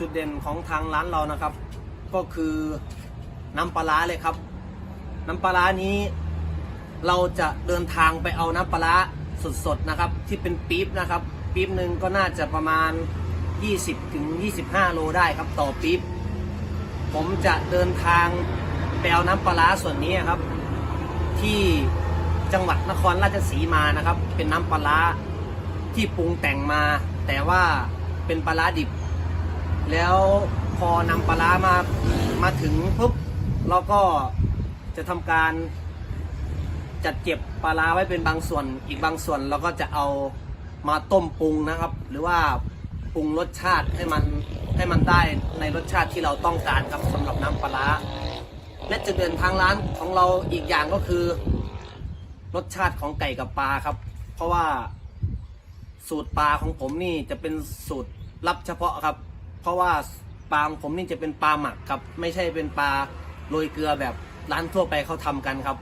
จุดเด่นของทางร้านเรานะครับ ก็คือน้ำปลาร้าเลยครับ น้ำปลาร้านี้ เราจะเดินทางไปเอาน้ำปลาร้าสดๆนะครับ ที่เป็นปี๊บนะครับปี๊บหนึ่งก็น่าจะประมาณ 20ถึง25 โลได้ครับต่อปี๊บผมจะเดินทางไปเอาน้ำปลาร้าส่วนนี้ครับ ที่จังหวัดนครราชสีมานะครับ เป็นน้ำปลาร้าที่ปรุงแต่งมา แต่ว่าเป็นปลาร้าดิบ แล้วพอนำปลาร้ามามาถึงปุ๊บเราก็จะทำการจัดเก็บปลาร้าไว้เป็นบางส่วน อีกบางส่วนเราก็จะเอามาต้มปรุงนะครับ หรือว่าปรุงรสชาติให้มันให้มันได้ในรสชาติที่เราต้องการครับสำหรับน้ำปลาร้าและจุดเด่นทางร้านของเราอีกอย่างก็คือ รสชาติของไก่กับปลาครับ เพราะว่าสูตรปลาของผมนี่จะเป็นสูตรลับเฉพาะครับ เพราะว่าปลาของผมนี่จะเป็นปลาหมักครับ ไม่ใช่เป็นปลาโรยเกลือแบบร้านทั่วไปเขาทำกันครับ